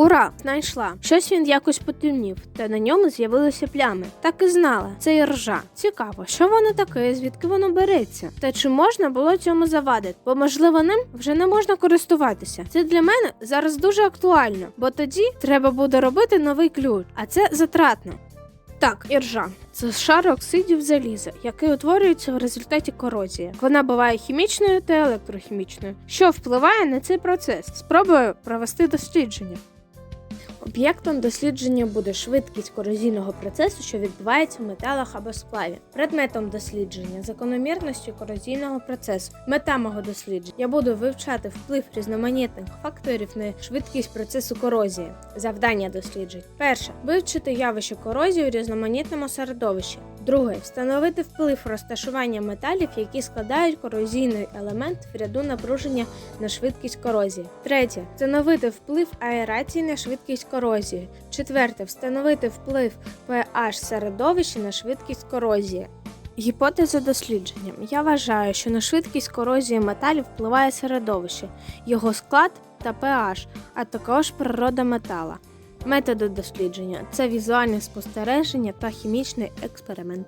Ура! Знайшла. Щось він якось потемнів, та на ньому з'явилися плями. Так і знала, це і ржа. Цікаво, що воно таке, звідки воно береться? Та чи можна було цьому завадити? Бо можливо ним вже не можна користуватися. Це для мене зараз дуже актуально, бо тоді треба буде робити новий ключ, а це затратно. Так, іржа це шар оксидів заліза, який утворюється в результаті корозії. Вона буває хімічною та електрохімічною, що впливає на цей процес. Спробую провести дослідження. Об'єктом дослідження буде швидкість корозійного процесу, що відбувається в металах або сплаві. Предметом дослідження закономірності корозійного процесу. Мета мого дослідження. Я буду вивчати вплив різноманітних факторів на швидкість процесу корозії. Завдання досліджень. Перше вивчити явище корозії у різноманітному середовищі. Друге встановити вплив розташування металів, які складають корозійний елемент в ряду напруження на швидкість корозії. Третє встановити вплив аерації на швидкість корозії. Четверте встановити вплив pH середовища на швидкість корозії. Гіпотеза дослідження. Я вважаю, що на швидкість корозії металів впливає середовище, його склад та pH, а також природа метала. Методи дослідження це візуальне спостереження та хімічний експеримент.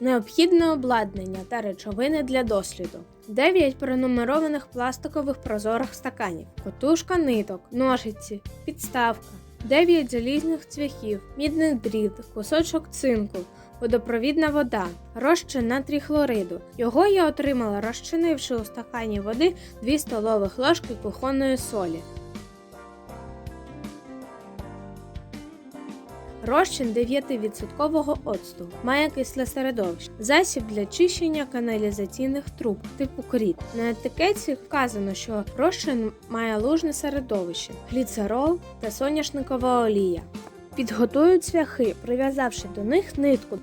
Необхідне обладнання та речовини для досліду. 9 пронумерованих пластикових прозорих стаканів, котушка ниток, ножиці, підставка, 9 залізних цвяхів, мідний дріт, кусочок цинку, водопровідна вода, розчин натрій хлориду. Його я отримала, розчинивши у стакані води 2 столових ложки кухонної солі. Розчин 9% оцту має кисле середовище. Засіб для чищення каналізаційних труб типу кріт. На етикетці вказано, що розчин має лужне середовище, гліцерол та соняшникова олія. Підготують цвяхи, прив'язавши до них нитку.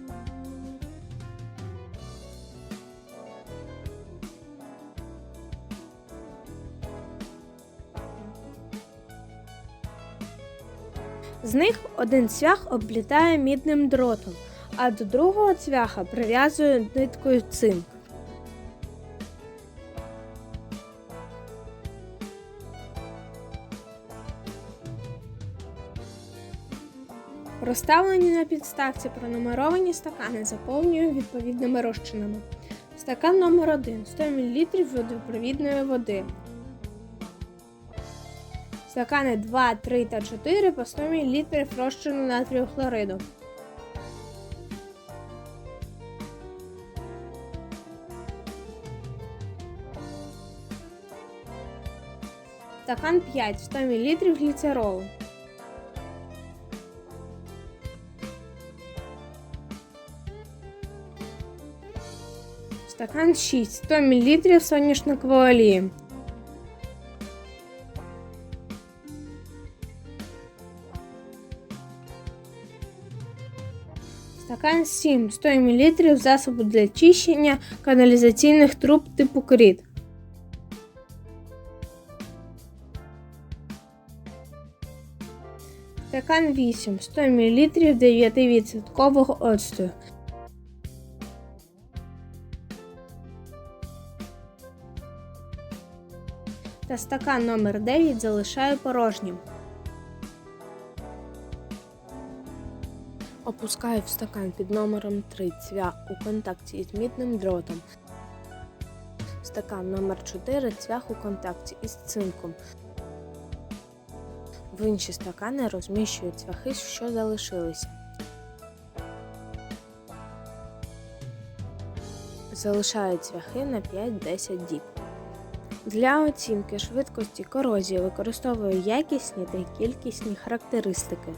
З них один цвях облітає мідним дротом, а до другого цвяха прив'язую ниткою цинк. Розставлені на підставці пронумеровані стакани заповнюю відповідними розчинами. Стакан номер 1 100 мл водопровідної води. Стакани 2, 3 та 4 по 100 мл розчину натрію хлориду. Стакан 5 100 мл гліцеролу. Стакан 6 100 мл соняшникової олії. Стакан 7 100 мл засобу для чищення каналізаційних труб типу кріт. Стакан 8 100 мл 9% оцту. Та стакан номер 9 залишаю порожнім. Опускаю в стакан під номером 3 цвях у контакті із мідним дротом. Стакан номер 4 цвях у контакті із цинком. В інші стакани розміщую цвяхи, що залишилися. Залишаю цвяхи на 5-10 діб. Для оцінки швидкості корозії використовую якісні та кількісні характеристики.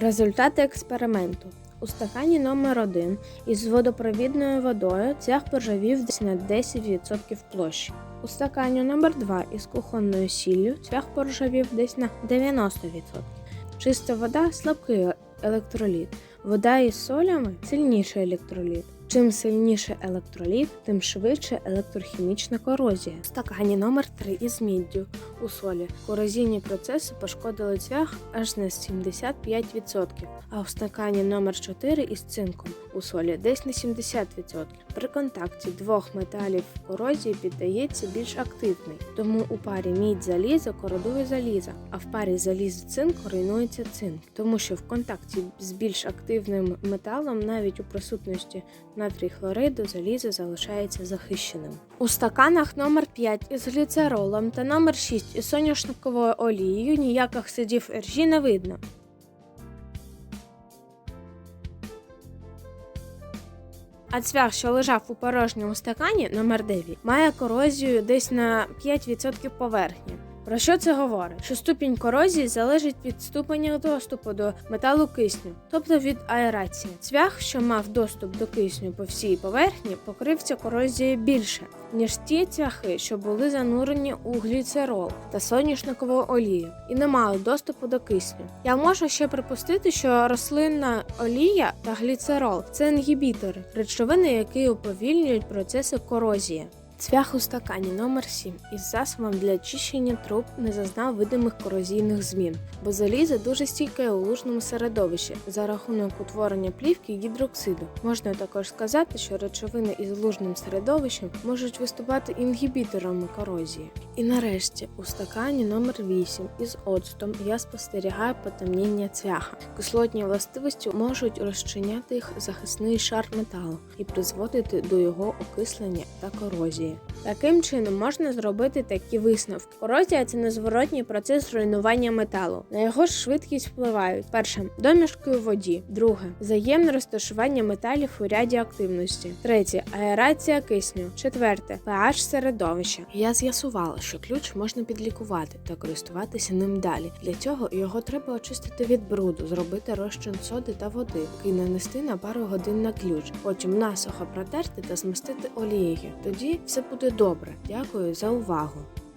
Результати експерименту. У стакані номер 1 із водопровідною водою цвях поржавів десь на 10% площі. У стакані номер 2 із кухонною сіллю цвях поржавів десь на 90%. Чиста вода слабкий електроліт. Вода із солями сильніший електроліт. Чим сильніше електроліт, тим швидше електрохімічна корозія. В стакані номер 3 із міддю у солі. Корозійні процеси пошкодили цвях аж на 75%, а в стакані номер 4 із цинком у солі десь на 70%. при контакті двох металів корозії піддається більш активний. Тому у парі мідь залізо кородує залізо, а в парі залізо цинк руйнується цинк, тому що в контакті з більш активним металом, навіть у присутності натрій хлориду, залізо залишається захищеним. У стаканах номер 5 із гліцеролом та номер 6 із соняшниковою олією ніяких слідів іржі не видно. А цвях, що лежав у порожньому стакані номер 9, має корозію десь на 5% поверхні. Про що це говорить? Що ступінь корозії залежить від ступеня доступу до металу кисню, тобто від аерації. Цвях, що мав доступ до кисню по всій поверхні, покрився корозією більше, ніж ті цвяхи, що були занурені у гліцерол та соняшникову олію, і не мали доступу до кисню. Я можу ще припустити, що рослинна олія та гліцерол це інгібітори, речовини, які уповільнюють процеси корозії. Цвях у стакані номер 7 із засобом для очищення труб не зазнав видимих корозійних змін, бо залізо дуже стійке у лужному середовищі за рахунок утворення плівки гідроксиду. Можна також сказати, що речовини із лужним середовищем можуть виступати інгібіторами корозії. І нарешті у стакані номер 8 із оцтом я спостерігаю потемніння цвяха. Кислотні властивості можуть розчиняти їх захисний шар металу і призводити до його окислення та корозії. Таким чином можна зробити такі висновки. Корозія це незворотній процес руйнування металу. На його ж швидкість впливають перше домішки у воді, друге взаємне розташування металів у ряді активності, третє аерація кисню, четверте pH середовища. Я з'ясувала, що ключ можна підлікувати та користуватися ним далі. Для цього його треба очистити від бруду, зробити розчин соди та води, який нанести на пару годин на ключ, потім насухо протерти та змастити олією. Тоді все буде добре. Дякую за увагу.